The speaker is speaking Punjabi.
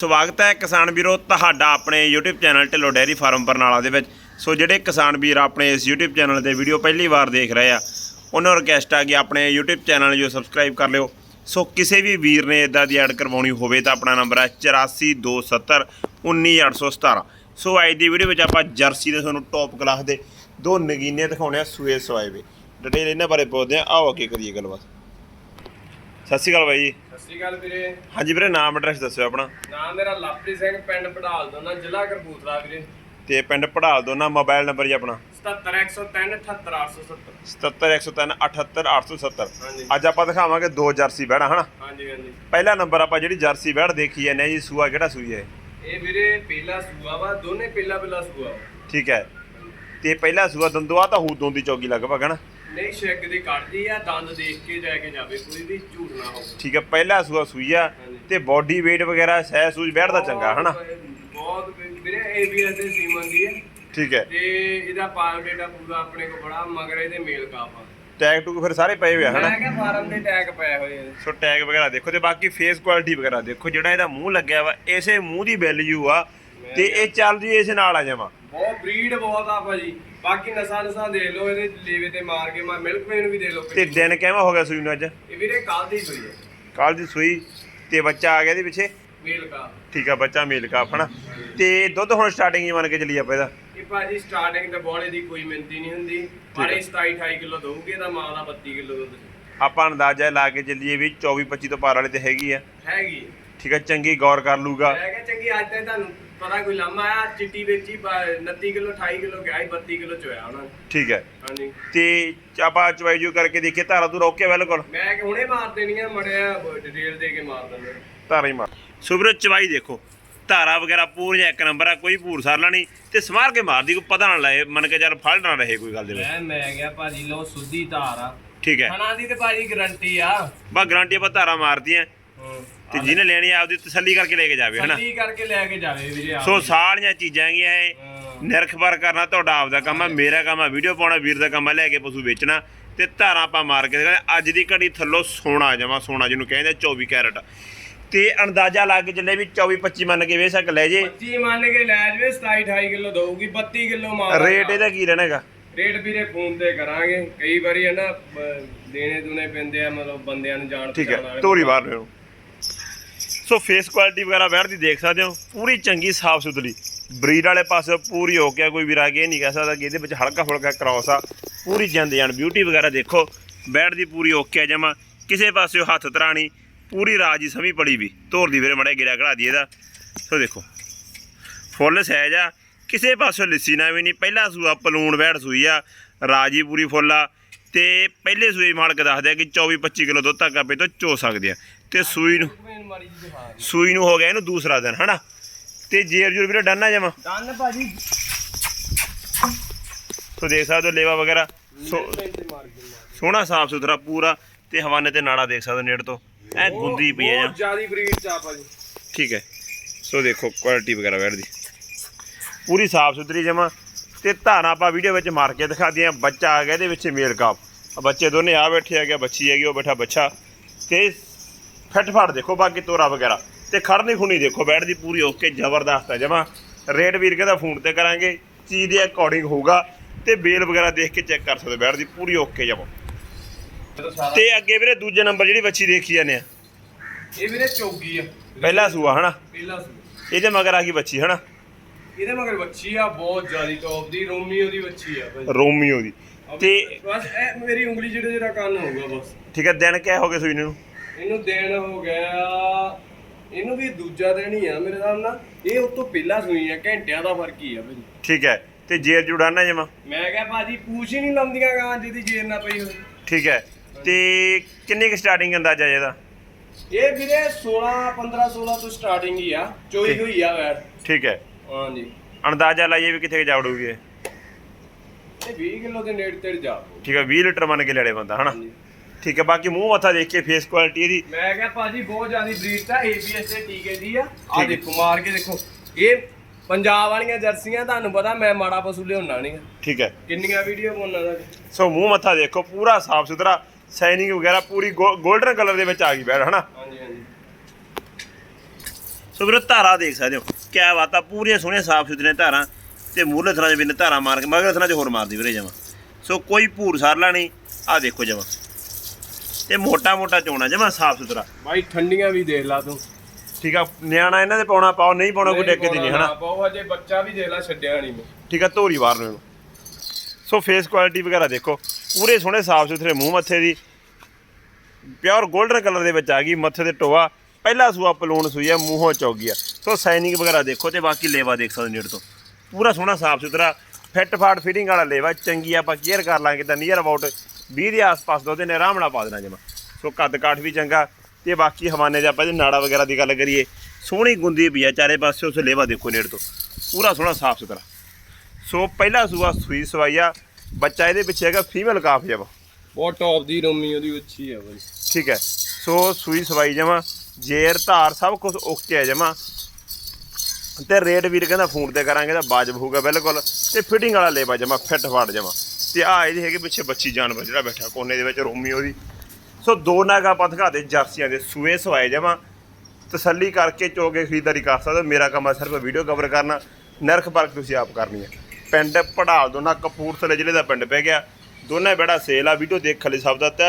ਸਵਾਗਤ ਹੈ ਕਿਸਾਨ ਵੀਰੋ ਤੁਹਾਡਾ ਆਪਣੇ YouTube channel Dhillon dairy farm Barnala ਦੇ ਵਿੱਚ। ਸੋ ਜਿਹੜੇ ਕਿਸਾਨ ਵੀਰ ਆਪਣੇ ਇਸ YouTube ਚੈਨਲ ਤੇ ਵੀਡੀਓ ਪਹਿਲੀ ਵਾਰ ਦੇਖ ਰਹੇ ਆ, ਉਹਨਾਂ ਨੂੰ ਰਿਕਵੈਸਟ ਆ ਕਿ ਆਪਣੇ YouTube ਚੈਨਲ ਜੋ ਸਬਸਕ੍ਰਾਈਬ ਕਰ ਲਿਓ। ਸੋ ਕਿਸੇ ਵੀ ਵੀਰ ਨੇ ਇਦਾਂ ਦੀ ਐਡ ਕਰਵਾਉਣੀ ਹੋਵੇ ਤਾਂ ਆਪਣਾ ਨੰਬਰ ਹੈ 8427 19817 ਸੋ ਅੱਜ ਦੀ ਵੀਡੀਓ ਵਿੱਚ ਆਪਾਂ ਜਰਸੀ ਦੇ ਤੁਹਾਨੂੰ ਟੌਪ ਕਲਾਸ ਦੇ ਦੋ ਨਗੀਨੇ ਦਿਖਾਉਣੇ ਆ ਸੂਏ ਸਵਾਏ ਵੇ। ਡਿਟੇਲ ਇਹਨਾਂ ਬਾਰੇ ਪੁੱਛਦੇ ਆ। ਆਓ ਅੱਗੇ ਕਰੀਏ ਗੱਲਬਾਤ। ਸਤਿ ਸ਼੍ਰੀ ਅਕਾਲ ਬਾਈ ਜੀ। ਸਤਿ ਸ਼੍ਰੀ ਅਕਾਲ ਵੀਰੇ। ਹਾਂਜੀ ਵੀਰੇ ਨਾਮ ਐਡਰੈਸ ਦੱਸਿਓ ਆਪਣਾ। ਨਾਮ ਮੇਰਾ ਲਵਪ੍ਰੀਤ ਸਿੰਘ ਪਿੰਡ ਪੜਾਲ ਦੋਨਾ ਜ਼ਿਲ੍ਹਾ ਕਰਬੂਤਰਾ ਵੀਰੇ। ਤੇ ਪਿੰਡ ਪੜਾਲ ਦੋ ਨਾ ਮੋਬਾਈਲ ਨੰਬਰ ਜੀ ਆਪਣਾ। 77103 78870 77103 78870 ਹਾਂਜੀ। ਅੱਜ ਆਪਾਂ ਦਿਖਾਵਾਂਗੇ ਦੋ ਜਰਸੀ ਬੈੜਾ ਹਨਾ? ਹਾਂਜੀ ਹਾਂਜੀ। ਪਹਿਲਾ ਨੰਬਰ ਆਪਾਂ ਜਿਹੜੀ ਜਰਸੀ ਬੈੜ ਦੇਖੀ ਜਾਂਦੇ ਆ ਜੀ ਸੂਆ ਕਿਹੜਾ ਸੂਈ ਹੈ? ਇਹ ਵੀਰੇ ਪਹਿਲਾ ਸੂਆ ਵਾ ਦੋਨੇ ਪਹਿਲਾ ਪਹਿਲਾ ਸੂਆ। ਠੀਕ ਹੈ। ਤੇ ਪਹਿਲਾ ਸੂਆ ਦੰਦੂਆ ਤਾਂ ਹੂ ਦੋਂਦੀ ਚੌਗੀ ਲਗਭਗ ਹਨਾ? ਨਹੀਂ ਸ਼ੈਗ ਦੀ ਕੱਢਦੀ ਆ ਦੰਦ ਦੇਖ ਕੇ ਜਾ ਕੇ ਜਾਵੇ ਕੋਈ ਵੀ ਝੂਠ ਨਾ ਹੋਵੇ। ਠੀਕ ਹੈ ਪਹਿਲਾ ਸੂਆ ਸੂਈ ਆ ਹਾਂਜੀ। ਤੇ ਬਾਡੀ weight ਵਗੈਰਾ ਸਹਿ ਸੂਜ ਬੈੜ ਦਾ ਚੰਗਾ ਹਨਾ? ਬਹੁਤ ਵੀਰੇ ਏਬੀਐਸ ਦੇ ਸੀਮਨ ਦੀ ਹੈ ਠੀਕ ਹੈ ਤੇ ਇਹਦਾ ਪਾਲ ਡੇਟਾ ਪੂਰਾ ਆਪਣੇ ਕੋਲ ਬੜਾ ਮਗਰ ਇਹਦੇ ਮੇਲ ਕਾਫਾ ਟੈਗ ਟੂਗ ਫਿਰ ਸਾਰੇ ਪਏ ਹੋਏ ਆ ਹਨਾ? ਮੈਂ ਕਿਹਾ ਫਾਰਮ ਦੇ ਟੈਗ ਪਏ ਹੋਏ ਆ। ਸੋ ਟੈਗ ਵਗੈਰਾ ਦੇਖੋ ਤੇ ਬਾਕੀ ਫੇਸ ਕੁਆਲਿਟੀ ਵਗੈਰਾ ਦੇਖੋ ਜਿਹੜਾ ਇਹਦਾ ਮੂੰਹ ਲੱਗਿਆ ਵਾ ਇਸੇ ਮੂੰਹ ਦੀ ਵੈਲਿਊ ਆ ਤੇ ਇਹ ਚੱਲਦੀ ਇਸ ਨਾਲ ਆ ਜਾਵਾਂ। ਬਹੁਤ ਬਰੀਡ ਬਹੁਤ ਆ ਭਾਜੀ। ਬਾਕੀ ਨਸਾਂ ਨਸਾਂ ਦੇ ਲਓ ਇਹਦੇ ਲੇਵੇ ਤੇ ਮਾਰ ਕੇ ਮੈਂ ਮਿਲਕ ਮੇਨ ਵੀ ਦੇ ਲਓ ਤੇ ਦਿਨ ਕਿਵੇਂ ਹੋ ਗਿਆ ਸੂਈ ਨੂੰ ਅੱਜ? ਇਹ ਵੀਰੇ ਕੱਲ ਦੀ ਹੋਈ ਹੈ। ਕੱਲ ਦੀ ਸੂਈ ਤੇ ਬੱਚਾ ਆ ਗਿਆ ਇਹਦੇ ਪਿੱਛੇ? ਮੇਲ ਕਾ ਠੀਕ ਆ ਬੱਚਾ ਮੇਲ ਕਾਫ ਹਨਾ ਤੇ ਦੁੱਧ ਹੁਣ ਸਟਾਰਟਿੰਗ ਹੀ ਮੰਨ ਕੇ ਚੱਲੀ ਆਪਾਂ ਇਹਦਾ? ਇਹ ਭਾਜੀ ਸਟਾਰਟਿੰਗ ਤੇ ਬੋਲੇ ਦੀ ਕੋਈ ਮਿੰਤੀ ਨਹੀਂ ਹੁੰਦੀ। ਪਰ ਇਹ 27 28 ਕਿਲੋ ਦਊਗੀ ਇਹਦਾ ਮਾਂ ਦਾ 32 ਕਿਲੋ ਦੁੱਧ। ਆਪਾਂ ਅੰਦਾਜ਼ਾ ਲਾ ਕੇ ਚੱਲੀਏ ਵੀ 24 25 ਤੋਂ ਪਾਰ ਵਾਲੇ ਤੇ ਹੈਗੀ ਆ। ਹੈਗੀ। ਠੀਕ ਆ ਚੰਗੀ ਗੌਰ ਕਰ ਲੂਗਾ ਮੈਂ ਕਿਹਾ ਚੰਗੀ ਅੱਜ ਤੱਕ ਤੁਹਾਨੂੰ ਪਤਾ ਕੋਈ ਲੰਮਾ ਆ ਚਿੱਟੀ ਵਿੱਚ ਹੀ ਬ- 29 ਕਿਲੋ 28 ਕਿਲੋ ਗਿਆ ਸੀ 32 ਕਿਲੋ ਚੋਇਆ ਉਹਨਾਂ ਨੇ। ਠੀਕ ਹੈ। ਹਾਂਜੀ। ਤੇ ਆਪਾਂ ਚਵਾਈ ਜੂ ਕਰਕੇ ਦੇਖੀਏ ਧਾਰਾ ਤੂੰ ਰੋਕੇ ਬਿਲਕੁਲ ਮੈਂ ਕਿ ਹੁਣੇ ਮਾਰ ਦੇਣੀਆਂ ਮੜਿਆ ਡਿਟੇਲ ਦੇ ਕੇ ਮਾਰ ਦਿੰਦੇ ਧਾਰਾ ਹੀ ਮਾਰ। ਸੁਬਰ ਚਵਾਈ ਦੇਖੋ ਧਾਰਾ ਵਗੈਰਾ ਪੂਰੀਆਂ ਇੱਕ ਨੰਬਰ ਆ ਕੋਈ ਭੂਰ ਸਾਰਲਾ ਨਹੀਂ ਤੇ ਸਮਾਰ ਕੇ ਮਾਰਦੀ ਕੋਈ ਪਤਾ ਨਾ ਲਏ ਮੰਨ ਕੇ ਚੱਲ ਫੜ ਨਾ ਰਹੇ ਕੋਈ ਗੱਲ ਦੇ ਵਿੱਚ। ਮੈਂ ਮੈਂ ਗਿਆ ਭਾਜੀ ਲੋ ਸੁੱਧੀ ਧਾਰ ਆ। ਠੀਕ ਹੈ। ਖਾਣਾ ਦੀ ਤੇ ਭਾਜੀ ਗਰੰਟੀ ਆ। ਬਾ ਗਾਰੰਟੀ ਆਪਾਂ ਧਾਰਾ ਮਾਰਦੀਆਂ ਤੇ ਜਿਹਨੇ ਲੈਣੀ ਆ ਆਪਦੀ ਤਸੱਲੀ ਕਰਕੇ ਲੈ ਕੇ ਜਾਵੇ ਹਨਾ? ਸੱਲੀ ਕਰਕੇ ਲੈ ਕੇ ਜਾਵੇ ਵੀਰੇ ਆਪ ਸੋ ਸਾਰੀਆਂ ਚੀਜ਼ਾਂ ਹੈਗੀਆਂ ਇਹ। ਨਿਰਖਬਰ ਕਰਨਾ ਤੁਹਾਡਾ ਆਪਦਾ ਕੰਮ ਆ ਮੇਰਾ ਕੰਮ ਆ ਵੀਡੀਓ ਪਾਉਣਾ ਵੀਰ ਦਾ ਕੰਮ ਆ ਲੈ ਕੇ ਪਸ਼ੂ ਵੇਚਣਾ ਤੇ ਧਾਰਾਂ ਆਪਾਂ ਮਾਰ ਕੇ। ਅੱਜ ਦੀ ਘੜੀ ਥੱਲੋਂ ਸੋਨਾ ਜਮਾ ਸੋਨਾ ਜਿਹਨੂੰ ਕਹਿੰਦੇ 24 ਕੈਰਟ। ਤੇ ਅੰਦਾਜ਼ਾ ਲਾ ਕੇ ਚੱਲੇ ਵੀ 24 25 ਮੰਨ ਕੇ ਵੇ ਸਕ ਲੈ ਜੇ। 25 ਮੰਨ ਕੇ ਲੈ ਜਵੇ 27 28 ਕਿਲੋ ਦਊਗੀ 32 ਕਿਲੋ ਮਾਰ ਰੇਟ ਇਹਦਾ ਕੀ ਰਹਿਣਾਗਾ ਰੇਟ ਵੀਰੇ ਫੋਨ ਤੇ ਕਰਾਂਗੇ। ਕਈ ਵਾਰੀ ਹੈ ਨਾ ਦੇਣੇ ਦੁਨੇ ਪੈਂਦੇ ਆ ਮਤਲਬ ਬੰਦਿਆਂ ਨੂੰ ਜਾਣ ਠੀਕ ਪਛਾਣ ਹੈ ਵਾਲੇ ਤੋਰੀ ਬਾਹਰ ਨੂੰ। ਸੋ ਫੇਸ ਕੁਆਲਿਟੀ ਵਗੈਰਾ ਬੈਠ ਦੀ ਦੇਖ ਸਕਦੇ ਹੋ। ਪੂਰੀ ਚੰਗੀ, ਸਾਫ਼ ਸੁਥਰੀ। ਬਰੀਡ ਵਾਲੇ ਪਾਸੇ ਪੂਰੀ ਹੋ ਗਿਆ, ਕੋਈ ਵੀਰਾ ਕੇ ਨਹੀਂ ਕਹਿ ਸਕਦਾ ਕਿ ਇਹਦੇ ਵਿੱਚ ਹਲਕਾ ਫੁਲਕਾ ਕ੍ਰਾਸ ਆ। ਪੂਰੀ ਜਾਂਦੇ ਜਾਣ ਬਿਊਟੀ ਵਗੈਰਾ ਦੇਖੋ। ਬੈਠ ਦੀ ਪੂਰੀ ਓਕੇ ਆ ਜਮਾ। ਕਿਸੇ ਪਾਸਿਓ ਹੱਥ ਤਰਾਣੀ ਪੂਰੀ ਰਾਜੀ ਸਮੀ ਪੜੀ ਵੀ। ਧੋਰ ਦੀ ਵੀਰੇ ਮੜੇ ਗਿਰਾ ਘੜਾ ਦੀ ਇਹਦਾ। ਸੋ ਦੇਖੋ। ਫੁੱਲ ਸਹਿਜ ਆ। ਕਿਸੇ ਪਾਸਿਓਂ ਲਿੱਸੀ ਨਾ ਵੀ ਨਹੀਂ। ਪਹਿਲਾ ਸੂਆ ਪਲੂਣ ਬੈਠ ਸੂਈ ਆ। ਰਾਜੀ ਪੂਰੀ ਫੁੱਲ ਆ। ਤੇ ਪਹਿਲੇ ਸੂਈ ਮਾਲਕ ਦੱਸਦੇ ਆ ਕਿ 24 25 ਕਿਲੋ ਦੁੱਧ ਤੱਕ ਆਪੇ ਤੋਂ ਚੋ ਸਕਦੇ ਆ। ਤੇ ਸੂਈ ਨੂੰ ਸੂਈ ਨੂੰ ਹੋ ਗਿਆ ਇਹਨੂੰ ਦੂਸਰਾ ਦਿਨ ਹਨਾ? ਤੇ ਜੇਰ ਜੁਰ ਵੀਰੇ ਡਾਨਾ ਜਮਾ ਦੰਨ ਭਾਜੀ। ਸੋ ਦੇਖ ਸਕਦੇ ਹੋ ਲੇਵਾ ਵਗੈਰਾ। ਸੋਹਣਾ ਸਾਫ਼ ਸੁਥਰਾ ਪੂਰਾ ਤੇ ਹਵਾਨੇ ਤੇ ਨਾੜਾ ਦੇਖ ਸਕਦੇ ਹੋ ਨੇੜ ਤੋਂ। ਐ ਗੁੰਦੀ ਪਈ ਆ ਬਹੁਤ ਜ਼ਿਆਦੀ ਬਰੀਡ ਚ ਆ ਭਾਜੀ। ਠੀਕ ਹੈ। ਸੋ ਦੇਖੋ ਕੁਆਲਿਟੀ ਵਗੈਰਾ ਬੈਠ ਦੀ। ਪੂਰੀ ਸਾਫ਼ ਸੁਥਰੀ ਜਮਾ ਤੇ ਧਾਰਾਂ ਆਪਾਂ ਵੀਡੀਓ ਵਿੱਚ ਮਾਰ ਕੇ ਦਿਖਾ ਦਿਆਂ। ਬੱਚਾ ਆ ਗਿਆ ਇਹਦੇ ਵਿੱਚ ਮੇਲ ਕਾਪ। ਬੱਚੇ ਦੋਨੇ ਆ ਬੈਠੇ ਆ ਗਿਆ ਬੱਚੀ ਹੈਗੀ ਉਹ ਬੈਠਾ ਬੱਚਾ। ਤੇ ਫਿੱਟ ਫਾੜ ਦੇਖੋ ਬਾਕੀ ਤੋਰਾ ਵਗੈਰਾ। ਤੇ ਖੜਨੀ ਖੁਣੀ ਦੇਖੋ ਬੈਠ ਦੀ ਪੂਰੀ ਓਕੇ ਜ਼ਬਰਦਸਤ ਹੈ। ਜਮਾ ਰੇਟ ਵੀਰ ਕਹਿੰਦਾ ਫੋਨ ਤੇ ਕਰਾਂਗੇ ਚੀਜ਼ ਦੇ ਅਕੋਰਡਿੰਗ ਹੋਊਗਾ ਤੇ ਬੇਲ ਵਗੈਰਾ ਦੇਖ ਕੇ ਚੈੱਕ ਕਰ ਸਕਦੇ ਬੈਠ ਦੀ ਪੂਰੀ ਓਕੇ ਜਮਾ। ਤੇ ਅੱਗੇ ਵੀਰੇ ਦੂਜੇ ਨੰਬਰ ਜਿਹੜੀ ਬੱਚੀ ਦੇਖੀ ਜਾਂਦੇ ਆ। ਇਹ ਵੀਰੇ ਚੌਗੀ ਆ। ਪਹਿਲਾ ਸੂਆ ਹਨਾ? ਪਹਿਲਾ ਸੂ ਇਹਦੇ ਮਗਰ ਆ ਗਈ ਬੱਚੀ ਹਨਾ? ਇਹਦੇ ਮਗਰ ਬੱਚੀ ਆ ਬਹੁਤ ਜ਼ਿਆਦੀ ਟੌਪ ਦੀ ਰੋਮੀਓ ਦੀ ਬੱਚੀ ਆ ਰੋਮੀਓ ਦੀ। ਤੇ ਬਸ ਇਹ ਮੇਰੀ ਉਂਗਲੀ ਜਿਹੜੇ ਜਿਹੜਾ ਕੰਨ ਹੋਊਗਾ ਬਸ। ਠੀਕ ਹੈ ਦਿਨ ਕਿਆ ਹੋ ਗਏ ਸੂਈ ਨੂੰ? ਇਹਨੂੰ ਦੇਣ ਹੋ ਗਿਆ। ਇਹਨੂੰ ਵੀ ਦੂਜਾ ਦਿਨ ਹੀ ਆ ਮੇਰੇ ਹਿਸਾਬ ਨਾਲ। ਇਹ ਉਸ ਤੋਂ ਪਹਿਲਾਂ ਸੂਈ ਆ ਘੰਟਿਆਂ ਦਾ ਫ਼ਰਕ ਹੀ ਆ ਭਾਜੀ। ਠੀਕ ਹੈ ਤੇ ਜੇਰ ਜੁੜਾਨਾ ਜਮਾ? ਮੈਂ ਕਿਹਾ ਭਾਜੀ ਪੂਛ ਹੀ ਨਹੀਂ ਲਾਉਂਦੀਆਂ ਗਾਂ ਜਿਹਦੀ ਜੇਰ ਨਾ ਪਈ ਹੋਈ। ਠੀਕ ਹੈ ਤੇ ਕਿੰਨੀ ਕੁ ਸਟਾਰਟਿੰਗ ਅੰਦਾਜ਼ਾ ਇਹਦਾ? ਇਹ ਵੀਰੇ 16 15 16 ਤੋਂ ਸਟਾਰਟਿੰਗ ਹੀ ਆ ਚੋਈ ਹੋਈ ਆ ਵੈਰ। ਠੀਕ ਹੈ। ਹਾਂਜੀ। ਅੰਦਾਜ਼ਾ ਲਾਈਏ ਵੀ ਕਿੱਥੇ ਕੁ ਜਾ ਵੜੂਗੀ ਇਹ। ਇਹ 20 ਕਿਲੋ ਦੇ ਨੇੜੇ ਤੇੜ ਜਾ। ਠੀਕ ਹੈ 20 ਲੀਟਰ ਮੰਨ ਕੇ ਲੜੇ ਬੰਦਾ ਹਨਾ। ਠੀਕ ਹੈ ਬਾਕੀ ਮੂੰਹ ਮੱਥਾ ਦੇਖ ਕੇ ਫੇਸ ਕੁਆਲਿਟੀ ਇਹਦੀ। ਮੈਂ ਕਿਹਾ ਭਾਜੀ ਬਹੁਤ ਜ਼ਿਆਦੀ ਬਰੀਡ ਤਾਂ ABS ਦੇ ਟੀਕੇ ਦੀ ਆ। ਆ ਠੀਕ। ਦੇਖੋ ਮਾਰ ਕੇ ਦੇਖੋ। ਇਹ ਪੰਜਾਬ ਵਾਲੀਆਂ ਜਰਸੀਆਂ ਤੁਹਾਨੂੰ ਪਤਾ ਮੈਂ ਮਾੜਾ ਪਸ਼ੂ ਲਿਆਉਣਾ ਨਹੀਂ ਠੀਕ ਹੈ। ਕਿੰਨੀਆਂ ਵੀਡੀਓ ਪਾਉਣਾ ਦਾ? ਸੋ ਮੂੰਹ ਮੱਥਾ ਦੇਖੋ ਪੂਰਾ ਸਾਫ਼ ਸੁਥਰਾ ਸਾਈਨਿੰਗ ਵਗੈਰਾ ਪੂਰੀ 골ਡਨ ਕਲਰ ਦੇ ਵਿੱਚ ਆ ਗਈ ਬੈੜ ਹਨਾ? ਹਾਂਜੀ ਹਾਂਜੀ। ਸੋ ਵੀਰੋ ਧਾਰਾ ਦੇਖ ਸਕਦੇ ਹੋ। ਕਿਆ ਬਾਤ ਆ ਪੂਰੀਆਂ ਸੋਹਣੀਆਂ ਸਾਫ਼ ਸੁਥਰੀਆਂ ਧਾਰਾਂ ਤੇ ਮੂਹਰੇ ਥਣਾ 'ਚ ਵੀ ਨੇ ਧਾਰਾਂ ਮਾਰ ਕੇ ਮਗਰ ਥਣਾ 'ਚ ਹੋਰ ਮਾਰਦੀ ਵੀਰੇ ਜਮਾ। ਸੋ ਕੋਈ ਭੂਰ ਸਾਰਲਾ ਨਹੀਂ ਆ ਦੇਖੋ ਜਮਾ। ਤੇ ਮੋਟਾ ਮੋਟਾ ਚੋਣਾ ਜਮਾ ਸਾਫ਼ ਸੁਥਰਾ। ਬਾਈ ਠੰਡੀਆਂ ਵੀ ਦੇਖ ਲਾ ਤੂੰ। ਠੀਕ ਆ ਨਿਆਣਾ ਇਹਨਾਂ ਦੇ ਪਾਉਣਾ ਪਾਓ ਨਹੀਂ ਪਾਉਣਾ ਕੋਈ ਡਿੱਕ ਦੀ ਨਹੀਂ ਹਨਾ? ਬਹੁਤ ਹਜੇ ਬੱਚਾ ਵੀ ਦੇਖ ਲਾ ਛੱਡਿਆ ਨਹੀਂ ਮੈਂ। ਠੀਕ ਆ ਧੋਰੀ ਬਾਹਰ ਨੂੰ। ਸੋ ਫੇਸ ਕੁਆਲਿਟੀ ਵਗੈਰਾ ਦੇਖੋ ਪੂਰੇ ਸੋਹਣੇ ਸਾਫ਼ ਸੁਥਰੇ ਮੂੰਹ ਮੱਥੇ ਦੀ। ਪਿਓਰ 골ਡਨ ਕਲਰ ਦੇ ਵਿੱਚ ਆ ਗਈ ਮੱਥੇ ਤੇ ਟੋਆ। ਪਹਿਲਾ ਸੂਆ ਪਲੂਣ ਸੂਈ ਆ ਮੂੰਹੋਂ ਚੌਕ ਗਿਆ ਸੋ ਸਾਈਨਿੰਗ ਵਗੈਰਾ ਦੇਖੋ ਤੇ ਬਾਕੀ ਲੇਵਾ ਦੇਖ ਸਕਦੇ ਨੇੜ ਤੋਂ। ਪੂਰਾ ਸੋਹਣਾ ਸਾਫ਼ ਸੁਥਰਾ ਫਿੱਟ ਫਾਟ ਫਿਟਿੰਗ ਵਾਲਾ ਲੇਵਾ ਚੰਗੀ ਆਪਾਂ ਕੇਅਰ ਕਰ ਲਾਂਗੇ ਤਾਂ ਨੀਅਰ ਅਬਾਊਟ 20 ਦੇ ਆਸ-ਪਾਸ ਦੁੱਧ ਨੇ ਆਰਾਮ ਨਾਲ ਪਾ ਦੇਣਾ ਜਮਾ। ਸੋ ਕੱਦ ਕਾਠ ਵੀ ਚੰਗਾ ਤੇ ਬਾਕੀ ਹਵਾਨੇ ਦੇ ਆਪਾਂ ਜੇ ਨਾੜਾ ਵਗੈਰਾ ਦੀ ਗੱਲ ਕਰੀਏ ਸੋਹਣੀ ਗੁੰਦੀ ਪਈ ਆ ਚਾਰੇ ਪਾਸੇ ਉਸ ਲੇਵਾ ਦੇਖੋ ਨੇੜ ਤੋਂ। ਪੂਰਾ ਸੋਹਣਾ ਸਾਫ਼ ਸੁਥਰਾ। ਸੋ ਪਹਿਲਾ ਸੂਆ ਸੂਈ ਸਵਾਈ ਆ ਬੱਚਾ ਇਹਦੇ ਪਿੱਛੇ ਹੈਗਾ ਫੀਮੇਲ ਕਾਫ ਜਵਾ ਬਹੁਤ ਟੌਪ ਦੀ ਰੋਮੀ ਉਹਦੀ ਉੱਚੀ ਆ ਬਾਈ ਠੀਕ ਹੈ। ਸੋ ਸੂਈ ਸਵਾਈ ਜਮਾ ਜੇਰ ਧਾਰ ਸਭ ਕੁਝ ਓਕੇ ਹੈ ਜਮਾ। ਤੇ ਰੇਟ ਵੀਰ ਕਹਿੰਦਾ ਫੋਨ ਤੇ ਕਰਾਂਗੇ ਤਾਂ ਵਾਜਬ ਹੋਊਗਾ ਬਿਲਕੁਲ। ਤੇ ਫਿਟਿੰਗ ਵਾਲਾ ਲੇਵਾ ਜਮਾ ਫਿੱਟ ਫਾਟ ਜਮਾ। ਤੇ ਆ ਇਹਦੇ ਹੈਗੇ ਪਿੱਛੇ ਬੱਚੀ ਜਾਨਵਰ ਜਿਹੜਾ ਬੈਠਾ ਕੋਨੇ ਦੇ ਵਿੱਚ ਰੋਮੀਓ ਦੀ ਸੋ ਦੋ ਨਾਗਾ ਆਪਾਂ ਦਿਖਾ ਦੇ ਜਰਸੀਆਂ ਦੇ, ਸੂਏ ਸਵਾਏ ਜਾਵਾਂ। ਤਸੱਲੀ ਕਰਕੇ ਚੋਗੇ ਖਰੀਦਦਾਰੀ ਕਰ ਸਕਦੇ ਹੋ। ਮੇਰਾ ਕੰਮ ਹੈ ਸਿਰਫ ਵੀਡੀਓ ਕਵਰ ਕਰਨਾ। ਨਰਖ ਪਰਖ ਤੁਸੀਂ ਆਪ ਕਰਨੀ ਹੈ। ਪਿੰਡ ਪੜਾਲ ਦੋਨਾ ਕਪੂਰਥਲੇ ਜ਼ਿਲ੍ਹੇ ਦਾ ਪਿੰਡ ਪੈ ਗਿਆ। ਦੋਨੇ ਬੜਾ ਸੇਲ ਆ, ਵੀਡੀਓ ਦੇਖ ਖਲੇ ਸਭ ਦਾ